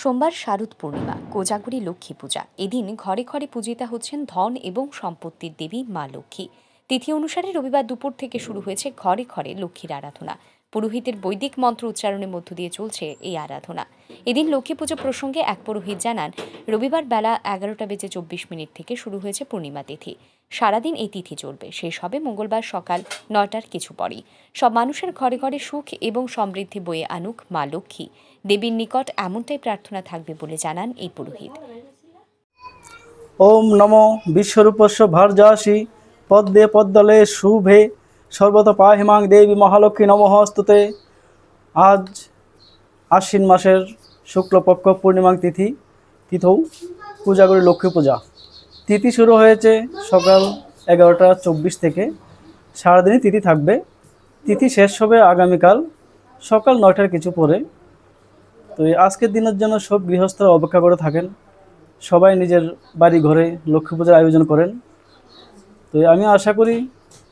সোমবার শারদ পূর্ণিমা, কোজাগরী লক্ষ্মী পূজা। এদিন ঘরে ঘরে পূজিতা হচ্ছেন ধন এবং সম্পত্তির দেবী মা লক্ষ্মী। তিথি অনুসারে রবিবার দুপুর থেকে শুরু হয়েছে ঘরে ঘরে লক্ষ্মীর আরাধনা। পুরোহিতের বৈদিক মন্ত্র উচ্চারণের মধ্য দিয়ে চলছে এই আরাধনা। এদিন লক্ষ্মী পুজো প্রসঙ্গে এক পুরোহিত জানান, রবিবার বেলা এগারোটা বেজে চব্বিশ মিনিট থেকে শুরু হয়েছে পূর্ণিমা তিথি। সারাদিন এই তিথি চলবে। শেষ হবে মঙ্গলবার সকাল নয়টার কিছু পরেই। সব মানুষের ঘরে ঘরে সুখ এবং সমৃদ্ধি বয়ে আনুক মা লক্ষ্মী। দেবীর নিকট এমনটাই প্রার্থনা থাকবে বলে জানান এই পুরোহিত। ওম নম বিশ্বরূপস্য ভার্যাসি। পদ্মে পদ্মলে শুভে। সর্বত পাহিমাং দেবী মহালক্ষ্মী নমঃস্তুতে আজ আশ্বিন মাসের শুক্লপক্ষ পূর্ণিমা তিথি, তিথৌ, পূজা করি লক্ষ্মী পূজা। তিথি শুরু হয়েছে সকাল এগারোটা চব্বিশ থেকে। সারাদিনই তিথি থাকবে। তিথি শেষ হবে আগামীকাল সকাল নয়টার কিছু পরে। তো আজকের দিনের জন্য সব গৃহস্থরা অপেক্ষা করে থাকেন। সবাই নিজের বাড়ি ঘরে লক্ষ্মী পূজার আয়োজন করেন। তো আমি আশা করি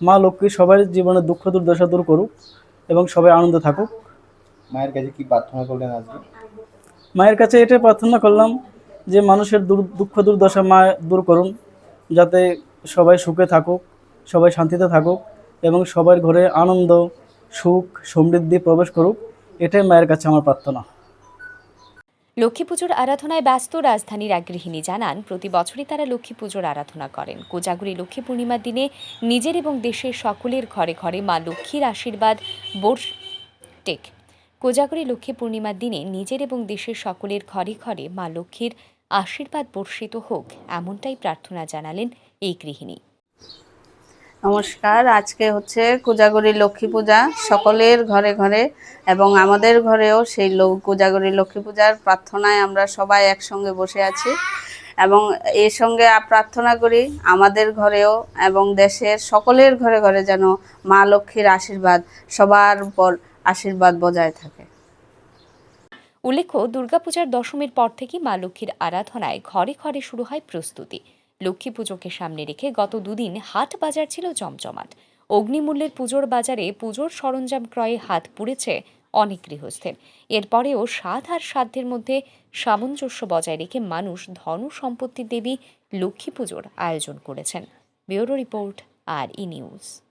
মা লক্ষ্মী সবার জীবনে দুঃখ দুর্দশা দূর করুক এবং সবাই আনন্দ থাকুক। মায়ের কাছে কি প্রার্থনা করলেন আজকে? মায়ের কাছে এটাই প্রার্থনা করলাম যে মানুষের দুর দুঃখ দুর্দশা মা দূর করুন, যাতে সবাই সুখে থাকুক, সবাই শান্তিতে থাকুক এবং সবার ঘরে আনন্দ, সুখ, সমৃদ্ধি প্রবেশ করুক, এটাই মায়ের কাছে আমার প্রার্থনা। লক্ষ্মী পুজোর আরাধনায় ব্যস্ত রাজধানীর এক গৃহিণী জানান, প্রতি বছরই তারা লক্ষ্মী পুজোর আরাধনা করেন। কোজাগুড়ি লক্ষ্মী পূর্ণিমার দিনে নিজের এবং দেশের সকলের ঘরে ঘরে মা লক্ষ্মীর আশীর্বাদ বোর টেক কোজাগরী লক্ষ্মী পূর্ণিমার দিনে নিজের এবং দেশের সকলের ঘরে ঘরে মা লক্ষ্মীর আশীর্বাদ বর্ষিত হোক, এমনটাই প্রার্থনা জানালেন এই গৃহিণী। নমস্কার, আজকে হচ্ছে কোজাগরী লক্ষ্মী পূজা। সকলের ঘরে ঘরে এবং আমাদের ঘরেও সেই কোজাগরী লক্ষ্মী পূজার প্রার্থনায় আমরা সবাই একসঙ্গে বসে আছি। এবং এর সঙ্গে প্রার্থনা করি আমাদের ঘরেও এবং দেশের সকলের ঘরে ঘরে যেন মা লক্ষ্মীর আশীর্বাদ সবার উপর আশীর্বাদ বজায় থাকে। উল্লেখ্য, দুর্গাপূজার দশমীর পর থেকে মা লক্ষ্মীর আরাধনায় ঘরে ঘরে শুরু হয় প্রস্তুতি। লক্ষ্মী পুজোকে সামনে রেখে গত দুদিন হাট বাজার ছিল জমজমাট। অগ্নিমূল্যের পুজোর বাজারে পুজোর সরঞ্জাম ক্রয়ে হাত পুড়েছে অনেক গৃহস্থের। এরপরেও সাধ আর সাধ্যের মধ্যে সামঞ্জস্য বজায় রেখে মানুষ ধন সম্পত্তি দেবী লক্ষ্মী পুজোর আয়োজন করেছেন। Bureau report, R E news.